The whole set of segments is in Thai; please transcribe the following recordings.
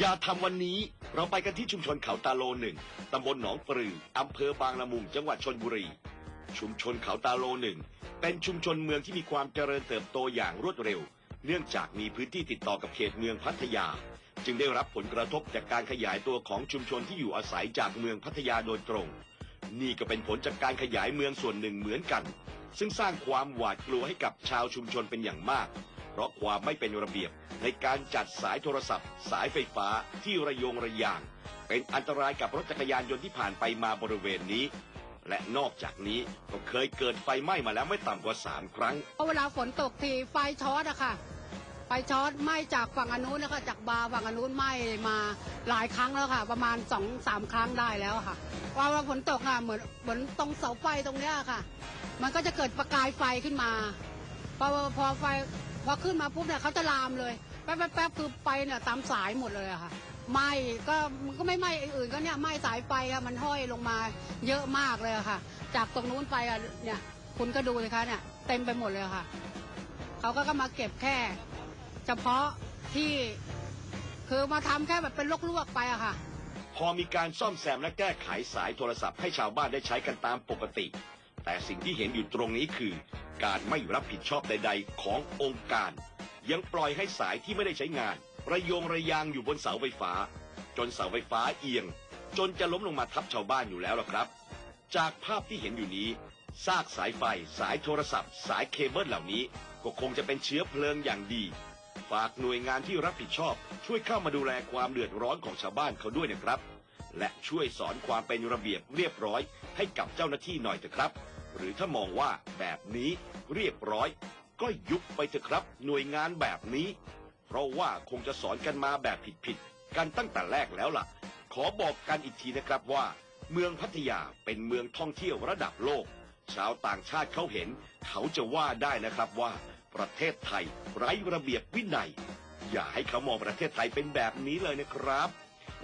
อย่าทำวันนี้เราไปกันที่ชุมชนเขาตาโลหนึ่งตำบลหนองปลืออำเภอบางละมุงจังหวัดชนบุรี ชุมชนเขาตาโลหนึ่งเป็นชุมชนเมืองที่มีความเจริญเติบโตอย่างรวดเร็ว เนื่องจากมีพื้นที่ติดต่อกับเขตเมืองพัทยา จึงได้รับผลกระทบจากการขยายตัวของชุมชนที่อยู่อาศัยจากเมืองพัทยาโดยตรง นี่ก็เป็นผลจากการขยายเมืองส่วนหนึ่งเหมือนกัน ซึ่งสร้างความหวาดกลัวให้กับชาวชุมชนเป็นอย่างมาก ราะความไม่เป็นระเบียบ ในการจัดสายโทรศัพท์ สายไฟฟ้าที่ระยงระยาง เป็นอันตรายกับรถจักรยานยนต์ที่ผ่านไปมาบริเวณนี้ และนอกจากนี้ก็เคยเกิดไฟไหม้มาแล้วไม่ต่ำกว่า 3 ครั้ง เพราะเวลาฝนตกทีไฟช็อตอะค่ะไฟช็อตไหม้จากฝั่งอนุนะคะจากบาร์ฝั่งอนุนไหม้มาหลายครั้งแล้วค่ะ ประมาณสองสามครั้งได้แล้วค่ะว่าเวลาฝนตกอะเหมือนเหมือนตรงเสาไฟตรงเนี้ยค่ะ มันก็จะเกิดประกายไฟขึ้นมา พอพอไฟพอขึ้นมาปุ๊บเนี่ยเขาจะลามเลยแป๊บแป๊บแป๊บคือไฟเนี่ยตามสายหมดเลยอะค่ะไหมก็มันก็ไม่ไหมอื่นก็เนี่ยไหมสายไฟอะมันห้อยลงมาเยอะมากเลยอะค่ะ จากตรงนู้นไปอะเนี่ยคุณก็ดูเลยคะเนี่ยเต็มไปหมดเลยค่ะเขาก็มาเก็บแค่ เฉพาะที่คือมาทำแค่แบบเป็นลวกๆไปอะค่ะ พอมีการซ่อมแซมและแก้ไขสายโทรศัพท์ให้ชาวบ้านได้ใช้กันตามปกติ แต่สิ่งที่เห็นอยู่ตรงนี้คือ การไม่รับผิดชอบใด ๆ ขององค์การ ยังปล่อยให้สายที่ไม่ได้ใช้งาน ระโยงระยางอยู่บนเสาไฟฟ้า จนเสาไฟฟ้าเอียง จนจะล้มลงมาทับชาวบ้านอยู่แล้วล่ะครับ จากภาพที่เห็นอยู่นี้ซากสายไฟ สายโทรศัพท์ สายเคเบิลเหล่านี้ ก็คงจะเป็นเชื้อเพลิงอย่างดี ฝากหน่วยงานที่รับผิดชอบ ช่วยเข้ามาดูแลความเดือดร้อนของชาวบ้านเขาด้วยนะครับ และช่วยสอนความเป็นระเบียบเรียบร้อยให้กับเจ้าหน้าที่หน่อยเถอะครับ หรือถ้ามองว่าแบบนี้เรียบร้อย ก็ยุบไปเถอะครับ หน่วยงานแบบนี้ เพราะว่าคงจะสอนกันมาแบบผิดๆกันตั้งแต่แรกแล้วล่ะ ขอบอกกันอีกทีนะครับว่า เมืองพัทยาเป็นเมืองท่องเที่ยวระดับโลก ชาวต่างชาติเขาเห็น เขาจะว่าได้นะครับว่า ประเทศไทยไร้ระเบียบวินัย อย่าให้เขามองประเทศไทยเป็นแบบนี้เลยนะครับ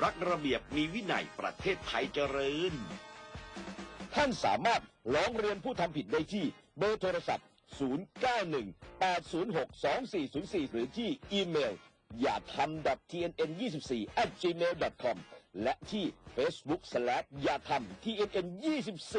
รักระเบียบมีวินัยประเทศไทยเจริญท่านสามารถ ร้องเรียนผู้ทำผิดได้ที่เบอร์โทรศัพท์ 0918062404 หรือที่อีเมล อย่าทำ tnn24 at gmail com และที่ facebook slash อย่าทำ tnn24